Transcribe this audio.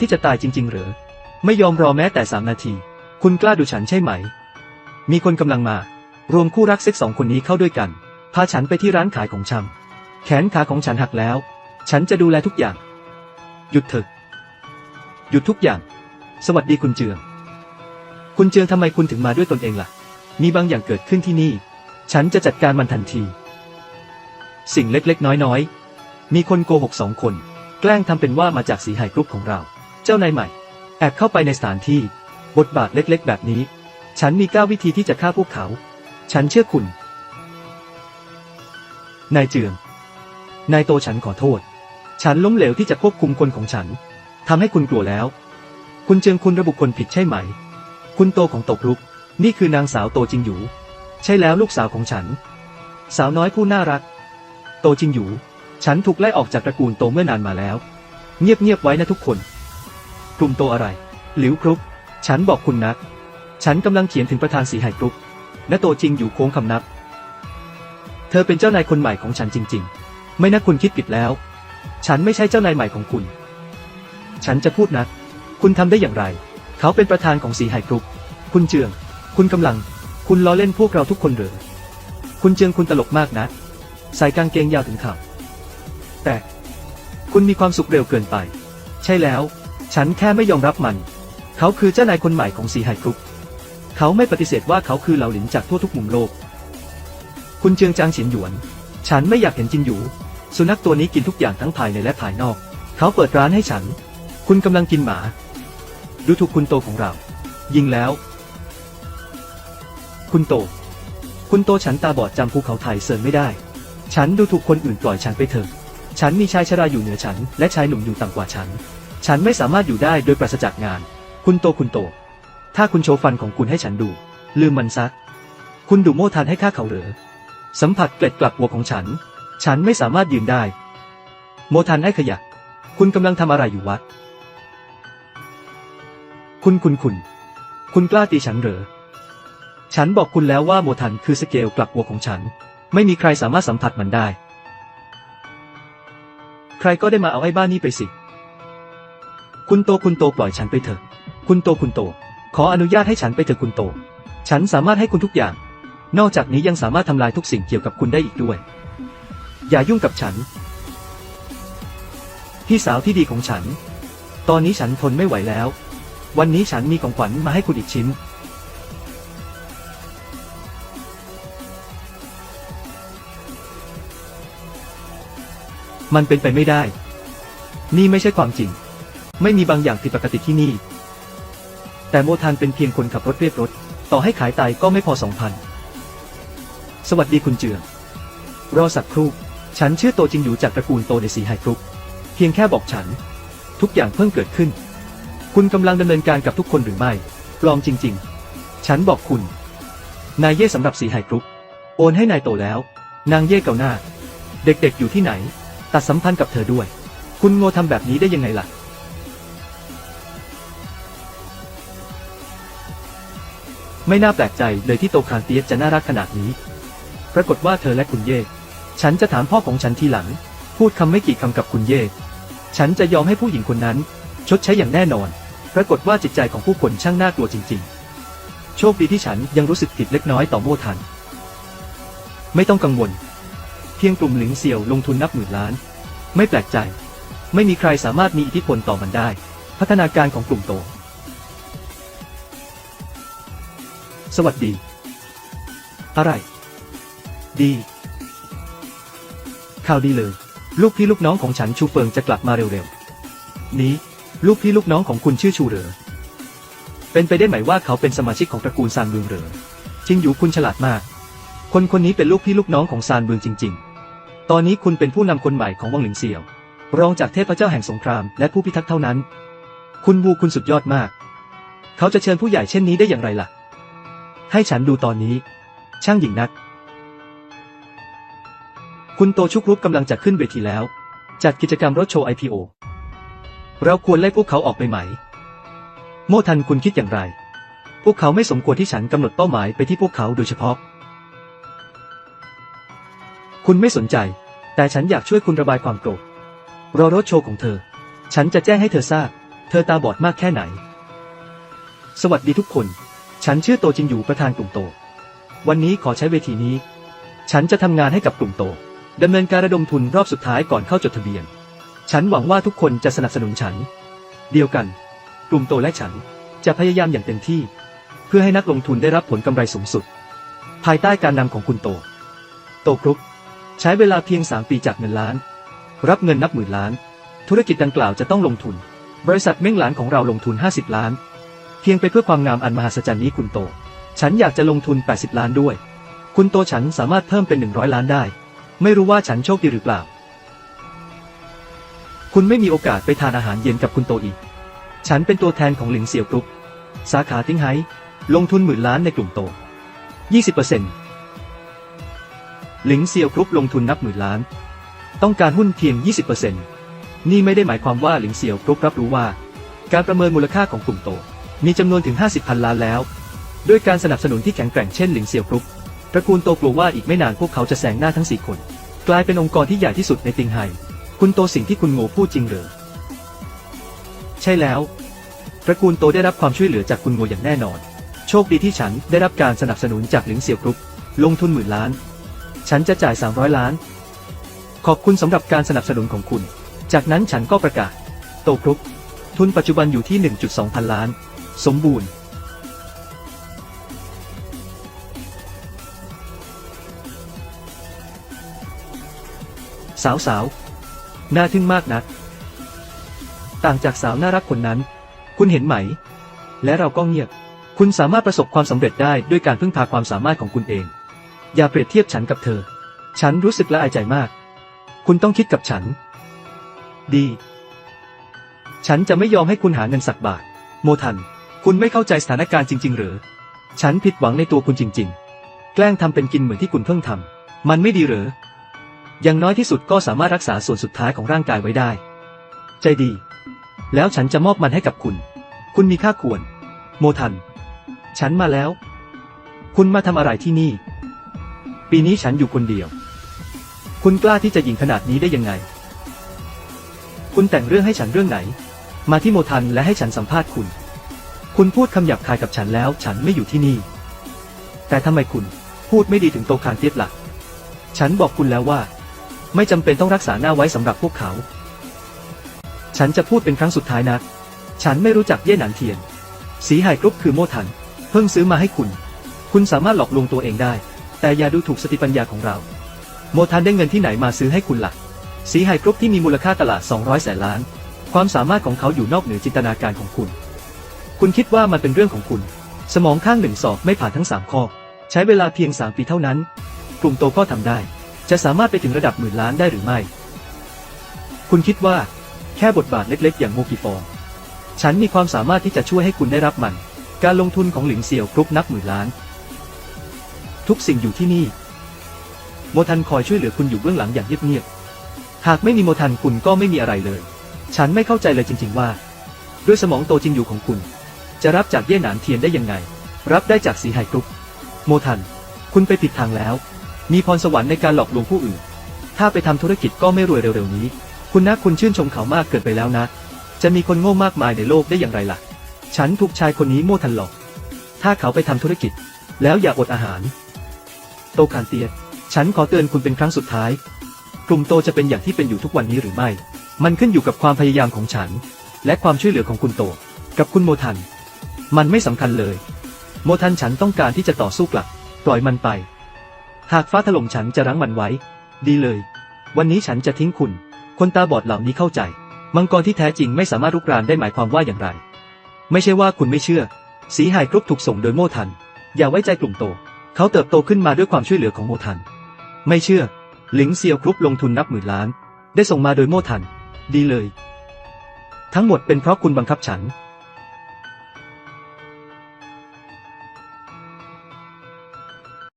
ที่จะตายจริง ๆ เหรอ ไม่ยอมรอแม้แต่สามนาที คุณกล้าดูฉันใช่ไหม มีคนกำลังมา รวมคู่รักเซ็กสองคนนี้เข้าด้วยกัน พาฉันไปที่ร้านขายของชำแขนขาของฉันหักแล้ว ฉันจะดูแลทุกอย่าง หยุดเถอะ หยุดทุกอย่าง สวัสดีคุณเจือง คุณเจืองทำไมคุณถึงมาด้วยตนเองล่ะ มีบางอย่างเกิดขึ้นที่นี่ ฉันจะจัดการมันทันที สิ่งเล็กๆ น้อยๆ มีคนโกหกสองคน แกล้งทำเป็นว่ามาจากสีหายกรุ๊ปของเรา จ้านายใหม่ แอบเข้าไปในสถานที่ บทบาทเล็กๆ แบบนี้ ฉันมีเก้าวิธีที่จะฆ่าพวกเขา ฉันเชื่อคุณ นายเจือง นายโตฉันขอโทษ ฉันล้มเหลวที่จะควบคุมคนของฉัน ทำให้คุณกลัวแล้ว คุณเจืองคุณระบุคนผิดใช่ไหม คุณโตของตกรุก นี่คือนางสาวโตจิงอยู่ ใช่แล้วลูกสาวของฉัน สาวน้อยผู้น่ารัก โตจิงอยู่ ฉันถูกไล่ออกจากตระกูลโตเมื่อนานมาแล้ว เงียบๆไว้นะทุกคน กลุ่มโตอะไร หลิวกรุ๊ปฉันบอกคุณนัก ฉันกำลังเขียนถึงประธานสีไหกรุ๊ปและโตจริงอยู่โค้งคำนับ เธอเป็นเจ้านายคนใหม่ของฉันจริง ๆ ไม่นะคุณคิดผิดแล้ว ฉันไม่ใช่เจ้านายใหม่ของคุณ ฉันจะพูดนะคุณทำได้อย่างไร เขาเป็นประธานของสีไหกรุ๊ปคุณเจือง คุณกำลัง คุณล้อเล่นพวกเราทุกคนหรือคุณเจืองคุณตลกมากนะ ใส่กางเกงยาวถึงเข่าแต่ คุณมีความสุขเร็วเกินไป ใช่แล้ว ฉันแค่ไม่ยอมรับมัน เขาคือเจ้านายคนใหม่ของสีไหกรุ๊ปเขาไม่ปฏิเสธว่าเขาคือเหล่าหลินจากทั่วทุกมุมโลก คุณเจืองจางฉินหยวน ฉันไม่อยากเห็นจินหยูสุนัขตัวนี้กินทุกอย่างทั้งภายในและภายนอก เขาเปิดร้านให้ฉัน คุณกำลังกินหมา ดูถูกคุณโตของเรา ยิงแล้ว คุณโต คุณโตฉันตาบอดจำภูเขาไทยเซินไม่ได้ ฉันดูถูกคนอื่นปล่อยฉันไปเถอะ ฉันมีชายชราอยู่เหนือฉัน และชายหนุ่มอยู่ต่ำกว่าฉัน ฉันไม่สามารถอยู่ได้โดยปราศจากงาน คุณโตคุณโต ถ้าคุณโชว์ฟันของคุณให้ฉันดู ลืมมันซะ คุณดูโม่ทันให้ข้าเขาเหรอ สัมผัสเกล็ดกลับหัวของฉัน ฉันไม่สามารถยืนได้ โมทันไอ้ขยะ คุณกำลังทำอะไรอยู่วะ คุณคุณคุณ คุณกล้าตีฉันเหรอ ฉันบอกคุณแล้วว่าโมทันคือสเกลกลับหัวของฉัน ไม่มีใครสามารถสัมผัสมันได้ ใครก็ได้มาเอาไอ้บ้านนี่ไปสิ คุณโตคุณโตปล่อยฉันไปเถอะ คุณโตคุณโต ขออนุญาตให้ฉันไปเถอะคุณโต ฉันสามารถให้คุณทุกอย่าง นอกจากนี้ยังสามารถทำลายทุกสิ่งเกี่ยวกับคุณได้อีกด้วย อย่ายุ่งกับฉัน พี่สาวที่ดีของฉัน ตอนนี้ฉันทนไม่ไหวแล้ว วันนี้ฉันมีของขวัญมาให้คุณอีกชิ้น มันเป็นไปไม่ได้ นี่ไม่ใช่ความจริง ไม่มีบางอย่างผิดปกติที่นี่ แต่โมทันเป็นเพียงคนขับรถเรียบรถ ต่อให้ขายไตก็ไม่พอสองพัน สวัสดีคุณเจือ รอสักครู่ ฉันชื่อโตจิงอยู่จากตระกูลโตในสีไฮกรุ๊ป เพียงแค่บอกฉัน ทุกอย่างเพิ่งเกิดขึ้น คุณกำลังดำเนินการกับทุกคนหรือไม่ปลอมจริง ๆ ฉันบอกคุณ นายเย่สำหรับสีไฮกรุ๊ป โอนให้นายโตแล้ว นางเย่เก่าหน้า เด็กๆอยู่ที่ไหน ตัดสัมพันธ์กับเธอด้วย คุณโง่ทำแบบนี้ได้ยังไงล่ะ ไม่น่าแปลกใจเลยที่โตคานเตียสจะน่ารักขนาดนี้ ปรากฏว่าเธอและคุณเย่ฉันจะถามพ่อของฉันทีหลัง พูดคำไม่กี่คำกับคุณเย่ฉันจะยอมให้ผู้หญิงคนนั้น ชดใช้อย่างแน่นอน ปรากฏว่าจิตใจของผู้คนช่างน่ากลัวจริง ๆ โชคดีที่ฉันยังรู้สึกผิดเล็กน้อยต่อโมทัน ไม่ต้องกังวล เพียงกลุ่มหลิงเสี่ยวลงทุนนับหมื่นล้าน ไม่แปลกใจ ไม่มีใครสามารถมีอิทธิพลต่อมันได้ พัฒนาการของกลุ่มโต วัสดี อะไร ดี ข่าวดีเลย ลูกพี่ลูกน้องของฉันชูเฟิงจะกลับมาเร็วๆ นี้ ลูกพี่ลูกน้องของคุณชื่อชูเหรอ เป็นไปได้ไหมว่าเขาเป็นสมาชิกของตระกูลซานเบืองเหรอจริงอยู่คุณฉลาดมาก คนคนนี้เป็นลูกพี่ลูกน้องของซานเบืองจริง ๆ ตอนนี้คุณเป็นผู้นำคนใหม่ของวังหลิงเสี่ยว รองจากเทพเจ้าแห่งสงครามและผู้พิทักษ์เท่านั้น คุณบูคุณสุดยอดมาก เขาจะเชิญผู้ใหญ่เช่นนี้ได้อย่างไรล่ะ ให้ฉันดูตอนนี้ ช่างหญิงนัก คุณโตชุกรุกกำลังจะขึ้นเวทีแล้ว จัดกิจกรรมรถโชว์ IPO เราควรไล่พวกเขาออกไปไหม โมทันคุณคิดอย่างไร พวกเขาไม่สมควรที่ฉันกำหนดเป้าหมายไปที่พวกเขาโดยเฉพาะ คุณไม่สนใจ แต่ฉันอยากช่วยคุณระบายความโกรธรอรถโชว์ของเธอ ฉันจะแจ้งให้เธอทราบ เธอตาบอดมากแค่ไหน สวัสดีทุกคน ฉันชื่อโตจินอยู่ประธานกลุ่มโต วันนี้ขอใช้เวทีนี้ ฉันจะทำงานให้กับกลุ่มโตดำเนินการระดมทุนรอบสุดท้ายก่อนเข้าจดทะเบียน ฉันหวังว่าทุกคนจะสนับสนุนฉัน เดียวกัน กลุ่มโตและฉันจะพยายามอย่างเต็มที่ เพื่อให้นักลงทุนได้รับผลกำไรสูงสุด ภายใต้การนำของคุณโต โตกรุ๊ปใช้เวลาเพียง 3 ปีจากเงินล้าน รับเงินนับหมื่นล้าน ธุรกิจดังกล่าวจะต้องลงทุน บริษัทเม้งหลานของเราลงทุน 50 ล้าน เพียงไปเพื่อความงามอันมหัศจรรย์นี้คุณโต ฉันอยากจะลงทุน 80 ล้านด้วย คุณโตฉันสามารถเพิ่มเป็น 100 ล้านได้ ไม่รู้ว่าฉันโชคดีหรือเปล่า คุณไม่มีโอกาสไปทานอาหารเย็นกับคุณโตอีก ฉันเป็นตัวแทนของหลิงเสี่ยวกรุ๊ป สาขาติ้งไฮลงทุนหมื่นล้านในกลุ่มโต 20%หลิงเสี่ยวกรุ๊ปลงทุนนับหมื่นล้าน ต้องการหุ้นเพียง 20%นี่ไม่ได้หมายความว่าหลิงเสี่ยวกรุ๊ปรับรู้ว่า การประเมินมูลค่าของกลุ่มโต มีจำนวนถึง 50พันล้านแล้ว ด้วยการสนับสนุนที่แข็งแกร่งเช่นหลิงเสี่ยวกรุ๊ปตระกูลโตกลัวว่าอีกไม่นานพวกเขาจะแซงหน้าทั้ง 4 คน กลายเป็นองค์กรที่ใหญ่ที่สุดในติงไฮคุณโตสิ่งที่คุณโง่พูดจริงหรือใช่แล้ว ตระกูลโตได้รับความช่วยเหลือจากคุณโง่อย่างแน่นอน โชคดีที่ฉันได้รับการสนับสนุนจากหลิงเสี่ยวกรุ๊ปลงทุนหมื่นล้าน ฉันจะจ่าย 300 ล้าน ขอบคุณสำหรับการสนับสนุนของคุณ จากนั้นฉันก็ประกาศ โตกรุ๊ปทุนปัจจุบันอยู่ที่ 1.2 พันล้าน สมบูรณ์ สาวสาวน่าทึ่งมากนักต่างจากสาวน่ารักคนนั้น คุณเห็นไหม และเราก็เงียบ คุณสามารถประสบความสำเร็จได้ด้วยการพึ่งพาความสามารถของคุณเอง อย่าเปรียบเทียบฉันกับเธอ ฉันรู้สึกละอายใจมาก คุณต้องคิดกับฉัน ดี ฉันจะไม่ยอมให้คุณหาเงินสักบาท โมทัน คุณไม่เข้าใจสถานการณ์จริง ๆ หรือ ฉันผิดหวังในตัวคุณจริง ๆ แกล้งทำเป็นกินเหมือนที่คุณเพิ่งทำ มันไม่ดีหรออย่างน้อยที่สุดก็สามารถรักษาส่วนสุดท้ายของร่างกายไว้ได้ ใจดี แล้วฉันจะมอบมันให้กับคุณ คุณมีค่าควร โมทัน ฉันมาแล้ว คุณมาทำอะไรที่นี่ ปีนี้ฉันอยู่คนเดียว คุณกล้าที่จะยิงขนาดนี้ได้ยังไง คุณแต่งเรื่องให้ฉันเรื่องไหน มาที่โมทันและให้ฉันสัมภาษณ์คุณ คุณพูดคำหยาบคายกับฉันแล้ว ฉันไม่อยู่ที่นี่ แต่ทำไมคุณ พูดไม่ดีถึงโตคานเตียบละ่ะ ฉันบอกคุณแล้วว่า ไม่จำเป็นต้องรักษาหน้าไว้สำหรับพวกเขา ฉันจะพูดเป็นครั้งสุดท้ายนะฉันไม่รู้จักเย่หนานเทียน สีหายกรุ๊ปคือโมทัน เพิ่งซื้อมาให้คุณ คุณสามารถหลอกลวงตัวเองได้ แต่อย่าดูถูกสติปัญญาของเรา โมทันได้เงินที่ไหนมาซื้อให้คุณละ่ะ สีไฮกรุ๊ปที่มีมูลค่าตลาด 200แสนล้าน ความสามารถของเขาอยู่นอกเหนือจินตนาการของคุณ คุณคิดว่ามันเป็นเรื่องของคุณ สมองข้างหนึ่งสอบไม่ผ่านทั้ง 3 ข้อ ใช้เวลาเพียง 3 ปีเท่านั้น กลุ่มโตก็ทำได้ จะสามารถไปถึงระดับหมื่นล้านได้หรือไม่ คุณคิดว่า แค่บทบาทเล็ก ๆ อย่างโมกิฟอง ฉันมีความสามารถที่จะช่วยให้คุณได้รับมัน การลงทุนของหลิงเสี่ยวกรุ๊ปนับหมื่นล้าน ทุกสิ่งอยู่ที่นี่ โมทันคอยช่วยเหลือคุณอยู่เบื้องหลังอย่างเงียบๆ หากไม่มีโมทันคุณก็ไม่มีอะไรเลย ฉันไม่เข้าใจเลยจริง ๆ ว่า ด้วยสมองโตจริงอยู่ของคุณ จะรับจากเย่หนานเทียนได้ยังไง รับได้จากสีไฮกรุ๊ปโมทัน คุณไปผิดทางแล้ว มีพรสวรรค์ในการหลอกลวงผู้อื่น ถ้าไปทำธุรกิจก็ไม่รวยเร็วๆนี้ คุณนะคุณชื่นชมเขามากเกินไปแล้วนะ จะมีคนโง่มากมายในโลกได้อย่างไรล่ะ ฉันถูกชายคนนี้โมทันหลอก ถ้าเขาไปทำธุรกิจ แล้วอย่าอดอาหาร โตคานเตียฉันขอเตือนคุณเป็นครั้งสุดท้าย กลุ่มโตจะเป็นอย่างที่เป็นอยู่ทุกวันนี้หรือไม่ มันขึ้นอยู่กับความพยายามของฉัน และความช่วยเหลือของคุณโต กับคุณโมทัน มันไม่สำคัญเลย โมทันฉันต้องการที่จะต่อสู้กลับ ปล่อยมันไป หากฟ้าถล่มฉันจะรั้งมันไว้ ดีเลย วันนี้ฉันจะทิ้งคุณ คนตาบอดเหล่านี้เข้าใจ มังกรที่แท้จริงไม่สามารถรุกรานได้หมายความว่าอย่างไร ไม่ใช่ว่าคุณไม่เชื่อ สีหายกรุ๊ปถูกส่งโดยโมทัน อย่าไว้ใจกลุ่มโต เขาเติบโตขึ้นมาด้วยความช่วยเหลือของโมทัน ไม่เชื่อ หลิงเซียวกรุ๊ปลงทุนนับหมื่นล้าน ได้ส่งมาโดยโมทัน ดีเลย ทั้งหมดเป็นเพราะคุณบังคับฉัน